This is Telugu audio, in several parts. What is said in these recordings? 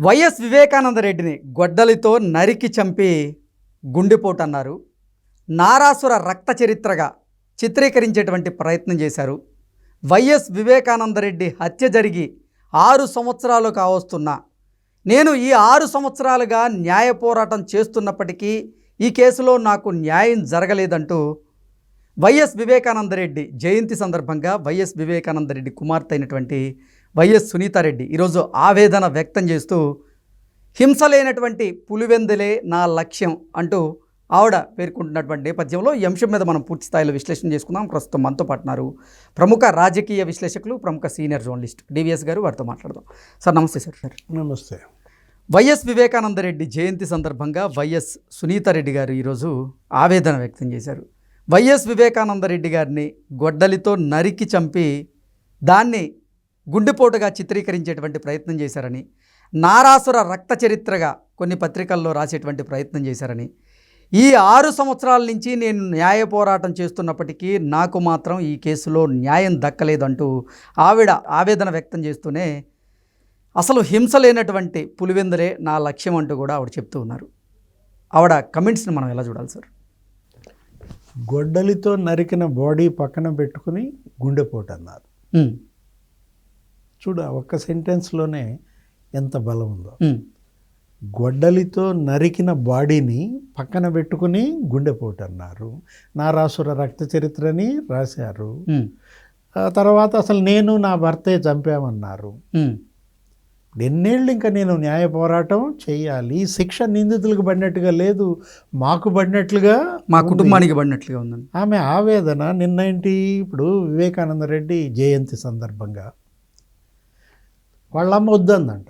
వైఎస్ వివేకానంద రెడ్డిని గొడ్డలితో నరికి చంపి గుండెపోటు అన్నారు నారాసుర రక్త చరిత్రగా చిత్రీకరించేటువంటి ప్రయత్నం చేశారు. వైఎస్ వివేకానందరెడ్డి హత్య జరిగి ఆరు సంవత్సరాలు కావస్తున్నా నేను ఈ ఆరు సంవత్సరాలుగా న్యాయ పోరాటం చేస్తున్నప్పటికీ ఈ కేసులో నాకు న్యాయం జరగలేదంటూ వైఎస్ వివేకానందరెడ్డి జయంతి సందర్భంగా వైఎస్ వివేకానంద రెడ్డి కుమార్తె అయినటువంటి వైఎస్ సునీతారెడ్డి ఈరోజు ఆవేదన వ్యక్తం చేస్తూ హింస లేనటువంటి పులివెందులే నా లక్ష్యం అంటూ ఆవిడ పేర్కొంటున్నటువంటి నేపథ్యంలో ఈ అంశం మీద మనం పూర్తి స్థాయిలో విశ్లేషణ చేసుకుందాం. ప్రస్తుతం మనతో పాటున్నారు ప్రముఖ రాజకీయ విశ్లేషకులు ప్రముఖ సీనియర్ జర్నలిస్ట్ డివిఎస్ గారు వారితో మాట్లాడదాం. Sir namaste sir. Sir namaste. YS Vivekananda Reddy జయంతి సందర్భంగా వైఎస్ సునీతారెడ్డి గారు ఈరోజు ఆవేదన వ్యక్తం చేశారు. వైఎస్ వివేకానంద రెడ్డి గారిని గొడ్డలితో నరికి చంపి దాన్ని గుండెపోటుగా చిత్రీకరించేటువంటి ప్రయత్నం చేశారని నారాసుర రక్త చరిత్రగా కొన్ని పత్రికల్లో రాసేటువంటి ప్రయత్నం చేశారని ఈ ఆరు సంవత్సరాల నుంచి నేను న్యాయ పోరాటం చేస్తున్నప్పటికీ నాకు మాత్రం ఈ కేసులో న్యాయం దక్కలేదంటూ ఆవిడ ఆవేదన వ్యక్తం చేస్తూనే అసలు హింస లేనటువంటి పులివెందులే నా లక్ష్యం అంటూ కూడా ఆవిడ చెప్తూ ఉన్నారు. ఆవిడ కమెంట్స్ని మనం ఎలా చూడాలి సార్? గొడ్డలితో నరికిన బాడీ పక్కన పెట్టుకుని గుండెపోటు అన్నారు. చూడు ఆ ఒక్క సెంటెన్స్లోనే ఎంత బలం ఉందో. గొడ్డలితో నరికిన బాడీని పక్కన పెట్టుకుని గుండెపోటు అన్నారు నారాసుర రక్త చరిత్రని రాశారు. తర్వాత అసలు నేను నా భర్తే చంపామన్నారు. ఎన్నేళ్ళు ఇంకా నేను న్యాయ పోరాటం చేయాలి శిక్ష నిందితులకు పడినట్టుగా లేదు మాకు పడినట్లుగా మా. కుటుంబానికి పడినట్లుగా ఉందండి. ఆమె ఆవేదన నిన్నేంటి ఇప్పుడు వివేకానంద రెడ్డి జయంతి సందర్భంగా వాళ్ళమ్మ వద్దందంట.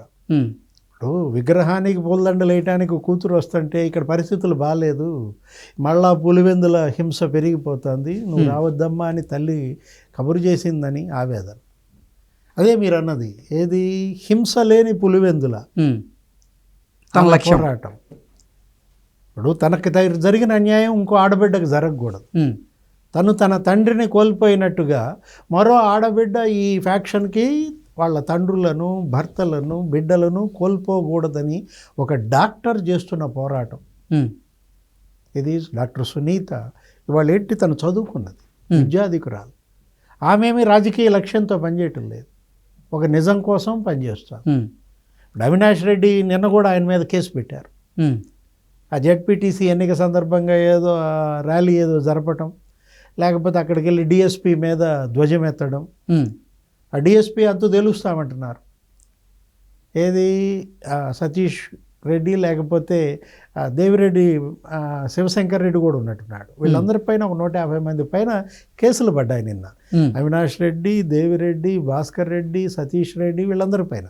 ఇప్పుడు విగ్రహానికి పూలదండలు వేయటానికి కూతురు వస్తుంటే ఇక్కడ పరిస్థితులు బాగాలేదు. మళ్ళా పులివెందుల హింస పెరిగిపోతుంది. నువ్వు రావద్దమ్మా అని తల్లి కబురు చేసిందని ఆవేదన. అదే మీరు అన్నది. ఏది? హింస లేని పులివెందుల. తన పోరాటం. ఇప్పుడు తనకి జరిగిన అన్యాయం ఇంకో ఆడబిడ్డకు జరగకూడదు. తను తన తండ్రిని కోల్పోయినట్టుగా మరో ఆడబిడ్డ ఈ ఫ్యాక్షన్కి వాళ్ళ తండ్రులను భర్తలను బిడ్డలను కోల్పోకూడదని ఒక డాక్టర్ చేస్తున్న పోరాటం. ఇది డాక్టర్ సునీత ఇవాళ ఏంటి తను చదువుకున్నది? విద్యాధికురాలు. ఆమెమి రాజకీయ లక్ష్యంతో పనిచేయటం లేదు. ఒక నిజం కోసం పనిచేస్తారు. ఉమ్, ఇప్పుడు అవినాష్ రెడ్డి నిన్న కూడా ఆయన మీద కేసు పెట్టారు. ఆ జెడ్పీటీసీ ఎన్నిక సందర్భంగా ఏదో ర్యాలీ ఏదో జరపటం లేకపోతే అక్కడికి వెళ్ళి డిఎస్పి మీద ధ్వజం ఎత్తడం ఉమ్, ఆ డిఎస్పి అంతు తెలుస్తామంటున్నారు. ఏది? సతీష్ రెడ్డి లేకపోతే దేవిరెడ్డి శివశంకర్ రెడ్డి కూడా ఉన్నట్టున్నాడు. వీళ్ళందరిపైన ఒక నూట యాభై మంది పైన కేసులు పడ్డాయి నిన్న. అవినాష్ రెడ్డి దేవిరెడ్డి భాస్కర్ రెడ్డి సతీష్ రెడ్డి వీళ్ళందరి పైన.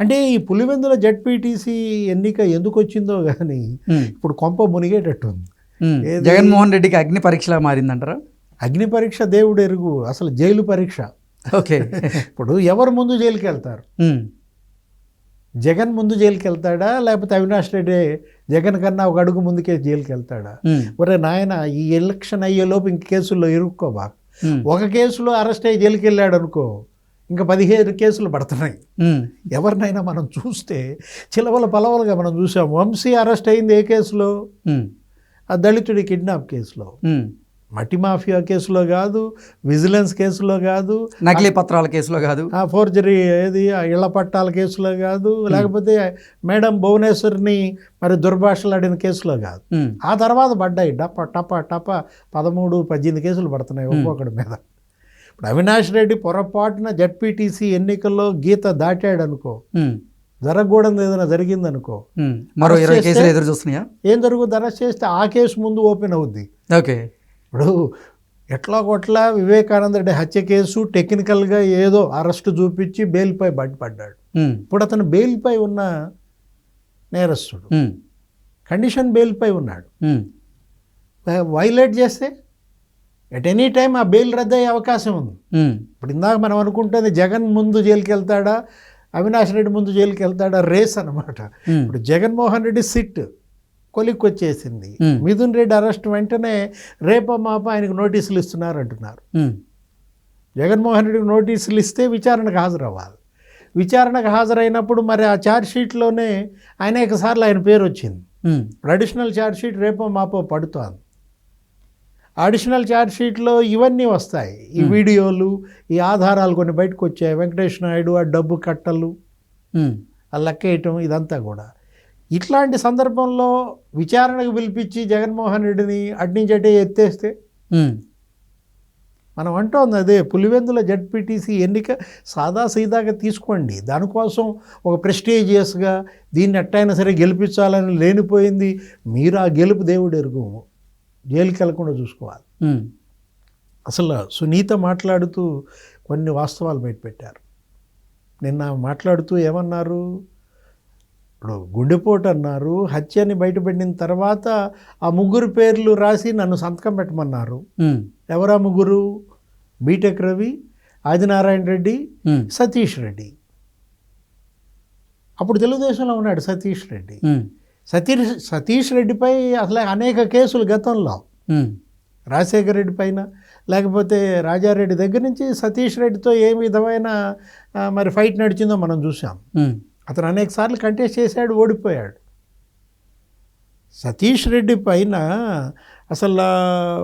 అంటే ఈ పులివెందుల జడ్పీటీసీ ఎన్నిక ఎందుకు వచ్చిందో కానీ ఇప్పుడు కొంప మునిగేటట్టు ఉంది ఉమ్. ఏది? జగన్మోహన్ రెడ్డికి అగ్ని పరీక్షలా మారిందంటారా? అగ్ని పరీక్ష దేవుడు ఎరుగు అసలు జైలు పరీక్ష. ఓకే. ఇప్పుడు ఎవరు ముందు జైలుకి వెళ్తారు? జగన్ ముందు జైలుకి వెళ్తాడా? లేకపోతే అవినాష్ రెడ్డి జగన్ కన్నా ఒక అడుగు ముందుకే జైలుకి వెళ్తాడా? ఒరే నాయన ఈ ఎలక్షన్ అయ్యేలోపు ఇంక కేసుల్లో ఇరుక్కోబా ఒక కేసులో అరెస్ట్ అయ్యి జైలుకి వెళ్ళాడు అనుకో ఇంకా పదిహేను కేసులు పడుతున్నాయి. ఎవరినైనా మనం చూస్తే చిలవల పలవలుగా మనం చూసాం. వంశీ అరెస్ట్ అయింది ఏ కేసులో? ఆ దళితుడి కిడ్నాప్ కేసులో. మట్టి మాఫియా కేసులో కాదు విజిలెన్స్ కేసులో కాదు నకిలీ పత్రాల కేసులో కాదు. ఆ ఫోర్జరీ ఏది ఇళ్ళ పట్టాల కేసులో కాదు లేకపోతే మేడం భువనేశ్వర్ని మరి దుర్భాషలాడిన కేసులో కాదు. ఆ తర్వాత పడ్డాయి. డప్ప టప టప పదమూడు పద్దెనిమిది కేసులు పడుతున్నాయి ఒక్కొక్కడి మీద. ఇప్పుడు అవినాష్ రెడ్డి పొరపాటున జడ్పీటీసీ ఎన్నికల్లో గీత దాటాడు అనుకో జరగకూడదు ఏదైనా జరిగిందనుకో. మరో ఇరవై కేసులు ఎదురు చూస్తున్నాయా? ఏం జరుగుతుంది అరెస్ట్ చేస్తే ఆ కేసు ముందు ఓపెన్ అవుద్ది. ఓకే. ఇప్పుడు ఎట్లా కొట్లా వివేకానంద రెడ్డి హత్య కేసు టెక్నికల్గా ఏదో అరెస్ట్ చూపించి బెయిల్పై బయటపడ్డాడు. ఇప్పుడు అతను బెయిల్పై ఉన్న నేరస్తుడు. కండిషన్ బెయిల్పై ఉన్నాడు. వైలేట్ చేస్తే ఎట్ ఎనీ టైం ఆ బెయిల్ రద్దయ్యే అవకాశం ఉంది. ఇప్పుడు ఇందాక మనం అనుకుంటుంది జగన్ ముందు జైలుకి వెళ్తాడా అవినాష్ రెడ్డి ముందు జైలుకి వెళ్తాడా రేస్ అన్నమాట. ఉమ్, ఇప్పుడు జగన్మోహన్ రెడ్డి సిట్. కొలిక్కి వచ్చేసింది Hmm. మిథున్ రెడ్డి అరెస్ట్ వెంటనే రేప మాప ఆయనకు నోటీసులు ఇస్తున్నారు అంటున్నారు. జగన్మోహన్ రెడ్డికి నోటీసులు ఇస్తే విచారణకు హాజరవ్వాలి. విచారణకు హాజరైనప్పుడు మరి ఆ ఛార్జ్ షీట్లోనే అనేక సార్లు ఆయన పేరు వచ్చింది. అడిషనల్ ఛార్జ్ షీట్ రేపో మాపో పడుతోంది. అడిషనల్ ఛార్జ్ షీట్లో ఇవన్నీ వస్తాయి. ఈ వీడియోలు ఈ ఆధారాలు కొన్ని బయటకు వచ్చాయి. వెంకటేష్ నాయుడు ఆ డబ్బు కట్టలు ఆ లెక్కేయటం ఇదంతా కూడా. ఇట్లాంటి సందర్భంలో విచారణకు పిలిపించి జగన్మోహన్ రెడ్డిని అడ్నించటే ఎత్తేస్తే? మనం అంటోంది అదే పులివెందుల జడ్పీటీసీ ఎన్నిక సాదా సీదాగా తీసుకోండి. దానికోసం ఒక ప్రెస్టీజియస్గా దీన్ని ఎట్టయినా సరే గెలిపించాలని లేనిపోయింది. మీరు ఆ గెలుపు దేవుడు ఎరుగు. జైలుకి వెళ్ళకుండా చూసుకోవాలి. అసలు సునీత మాట్లాడుతూ కొన్ని వాస్తవాలు బయటపెట్టారు. నిన్న మాట్లాడుతూ ఏమన్నారు? ఇప్పుడు గుండెపోటు అన్నారు హత్యని బయటపెట్టిన తర్వాత ఆ ముగ్గురు పేర్లు రాసి నన్ను సంతకం పెట్టమన్నారు. ఎవరా ముగ్గురు? బీటెక్ రవి ఆదినారాయణ రెడ్డి సతీష్ రెడ్డి. అప్పుడు తెలుగుదేశంలో ఉన్నాడు సతీష్ రెడ్డి. సతీష్ సతీష్ రెడ్డిపై అసలు అనేక కేసులు గతంలో. రాజశేఖర రెడ్డి పైన లేకపోతే రాజారెడ్డి దగ్గర నుంచి సతీష్ రెడ్డితో ఏ విధమైన మరి ఫైట్ నడిచిందో మనం చూసాం అతను అనేక సార్లు కంటెస్ట్ చేశాడు ఓడిపోయాడు. సతీష్ రెడ్డి పైన అసలు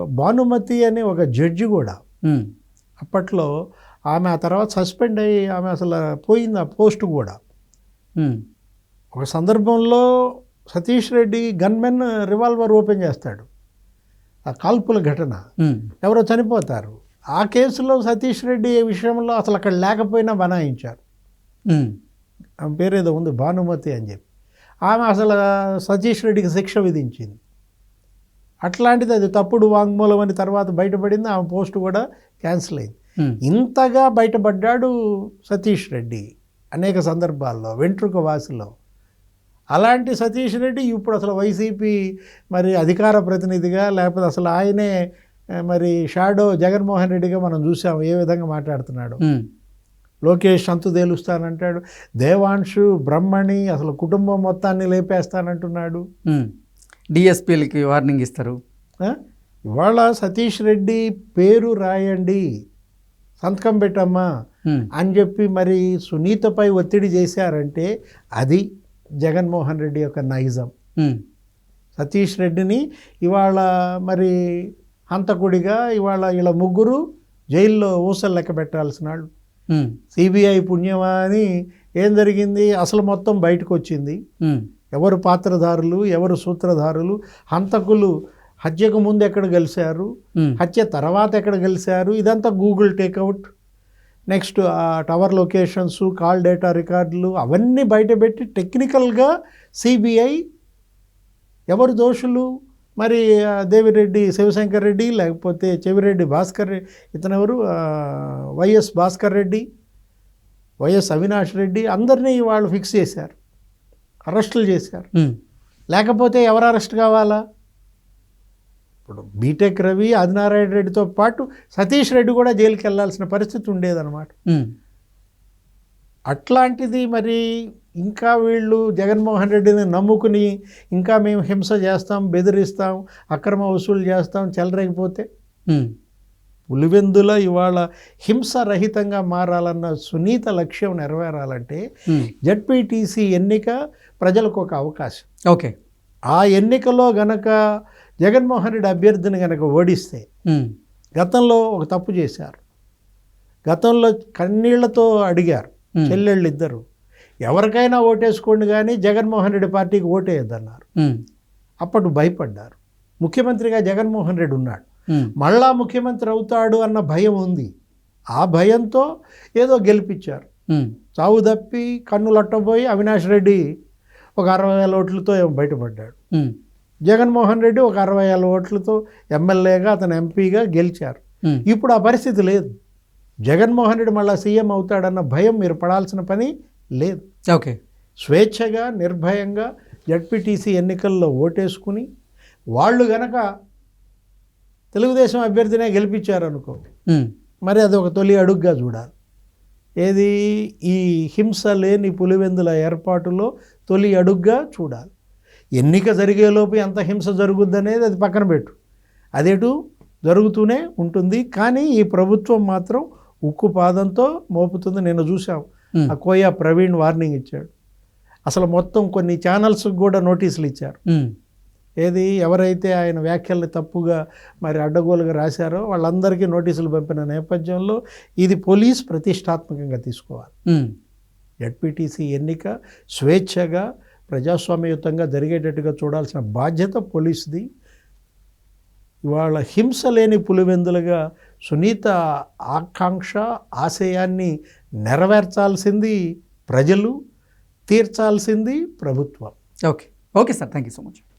భానుమతి అనే ఒక జడ్జి కూడా అప్పట్లో ఆమె ఆ తర్వాత సస్పెండ్ అయ్యి ఆమె అసలు పోయింది ఆ పోస్ట్ కూడా. ఒక సందర్భంలో Satish Reddy gunmen revolver open చేస్తాడు. ఆ కాల్పుల ఘటన. ఎవరో చనిపోతారు. ఆ కేసులో సతీష్ రెడ్డి విషయంలో అసలు అక్కడ లేకపోయినా బనాయించారు. ఆమె పేరేదో ఉంది భానుమతి అని చెప్పి. ఆమె అసలు సతీష్ రెడ్డికి శిక్ష విధించింది. అట్లాంటిది అది తప్పుడు వాంగ్మూలం అని తర్వాత బయటపడింది ఆమె పోస్ట్ కూడా క్యాన్సిల్ అయింది. ఇంతగా బయటపడ్డాడు సతీష్ రెడ్డి అనేక సందర్భాల్లో వెంట్రుక వాసిలో అలాంటి సతీష్ రెడ్డి ఇప్పుడు అసలు వైసీపీ మరి అధికార ప్రతినిధిగా లేకపోతే అసలు ఆయనే మరి షాడో జగన్మోహన్ రెడ్డిగా మనం చూసాం ఏ విధంగా మాట్లాడుతున్నాడు. లోకేష్ అంతు తేలుస్తానంటాడు. దేవాంశు బ్రహ్మణి అసలు కుటుంబం మొత్తాన్ని లేపేస్తానంటున్నాడు. డిఎస్పీలకి వార్నింగ్ ఇస్తారు? ఇవాళ సతీష్ రెడ్డి పేరు రాయండి. సంతకం పెట్టమ్మా. అని చెప్పి మరి సునీతపై ఒత్తిడి చేశారంటే అది జగన్మోహన్ రెడ్డి యొక్క నైజం. సతీష్ రెడ్డిని ఇవాళ మరి హంతకుడిగా ఇవాళ ఇలా ముగ్గురు జైల్లో ఊసలు లెక్క పెట్టాల్సిన వాళ్ళు సిబిఐ పుణ్యమా అని ఏం జరిగింది? అసలు మొత్తం బయటకు వచ్చింది ఎవరు పాత్రధారులు? ఎవరు సూత్రధారులు? హంతకులు హత్యకు ముందు ఎక్కడ కలిశారు హత్య తర్వాత ఎక్కడ కలిశారు ఇదంతా గూగుల్ టేక్అవుట్. నెక్స్ట్ ఆ టవర్ లొకేషన్స్ కాల్ డేటా రికార్డులు అవన్నీ బయటపెట్టి టెక్నికల్గా సిబిఐ ఎవరు దోషులు? మరి దేవిరెడ్డి శివశంకర్ రెడ్డి లేకపోతే చెవిరెడ్డి భాస్కర్ రెడ్డి ఇతను ఎవరు ఆ, వైఎస్ భాస్కర్ రెడ్డి వైఎస్ అవినాష్ రెడ్డి అందరినీ వాళ్ళు ఫిక్స్ చేశారు. అరెస్టులు చేశారు. లేకపోతే ఎవరు అరెస్ట్ కావాలా? ఇప్పుడు బీటెక్ రవి ఆదినారాయణ రెడ్డితో పాటు సతీష్ రెడ్డి కూడా జైలుకి వెళ్ళాల్సిన పరిస్థితి ఉండేదన్నమాట. అట్లాంటిది మరి ఇంకా వీళ్ళు జగన్మోహన్ రెడ్డిని నమ్ముకుని ఇంకా మేము హింస చేస్తాం బెదిరిస్తాం అక్రమ వసూలు చేస్తాం చెలరేగిపోతే? ఉమ్, పులివెందుల ఇవాళ హింస రహితంగా మారాలన్న సునీత లక్ష్యం నెరవేరాలంటే. జడ్పీటీసీ ఎన్నిక ప్రజలకు ఒక అవకాశం. ఓకే. ఆ ఎన్నికలో గనక జగన్మోహన్ రెడ్డి అభ్యర్థిని గనక ఓడిస్తే గతంలో ఒక తప్పు చేశారు. గతంలో కన్నీళ్ళతో అడిగారు. చెల్లెళ్ళు ఇద్దరు ఎవరికైనా ఓటేసుకోండి కానీ జగన్మోహన్ రెడ్డి పార్టీకి ఓటేయద్దన్నారు. అప్పుడు భయపడ్డారు. ముఖ్యమంత్రిగా జగన్మోహన్ రెడ్డి ఉన్నాడు. మళ్ళా ముఖ్యమంత్రి అవుతాడు అన్న భయం ఉంది. ఆ భయంతో ఏదో గెలిపించారు. చావు తప్పి కన్నులట్టబోయి అవినాష్ రెడ్డి ఒక అరవై వేల ఓట్లతో ఏమో బయటపడ్డాడు. జగన్మోహన్ రెడ్డి ఒక అరవై వేల ఓట్లతో ఎమ్మెల్యేగా అతను ఎంపీగా గెలిచారు. ఇప్పుడు ఆ పరిస్థితి లేదు. జగన్మోహన్ రెడ్డి మళ్ళీ సీఎం అవుతాడన్న భయం మీరు పడాల్సిన పని లేదు. ఓకే. స్వేచ్ఛగా నిర్భయంగా జడ్పీటీసీ ఎన్నికల్లో ఓటేసుకుని వాళ్ళు గనక తెలుగుదేశం అభ్యర్థినే గెలిపించారనుకో మరి అది ఒక తొలి అడుగ్గా చూడాలి. ఏది ఈ హింస లేని పులివెందుల ఏర్పాటులో తొలి అడుగ్గా చూడాలి. ఎన్నిక జరిగేలోపు ఎంత హింస జరుగుద్దనేది అది పక్కన పెట్టు. అదేటు జరుగుతూనే ఉంటుంది. కానీ ఈ ప్రభుత్వం మాత్రం ఉక్కు పాదంతో మోపుతుంది. నేను చూసాం ఉమ్, ఆ కోయా ప్రవీణ్ వార్నింగ్ ఇచ్చాడు. అసలు మొత్తం కొన్ని ఛానల్స్కి కూడా నోటీసులు ఇచ్చారు. ఉమ్, ఏది ఎవరైతే ఆయన వ్యాఖ్యల్ని తప్పుగా మరి అడ్డగోలుగా రాశారో వాళ్ళందరికీ నోటీసులు పంపిన నేపథ్యంలో ఇది పోలీస్ ప్రతిష్టాత్మకంగా తీసుకోవాలి. ఉమ్, జడ్పీటీసీ ఎన్నిక స్వేచ్ఛగా ప్రజాస్వామ్యయుతంగా జరిగేటట్టుగా చూడాల్సిన బాధ్యత పోలీసుది. ఇవాళ హింస లేని పులివెందులుగా సునీత ఆకాంక్ష ఆశయాన్ని నెరవేర్చాల్సింది ప్రజలు తీర్చాల్సింది ప్రభుత్వం. Okay. Okay sir. Thank you so much.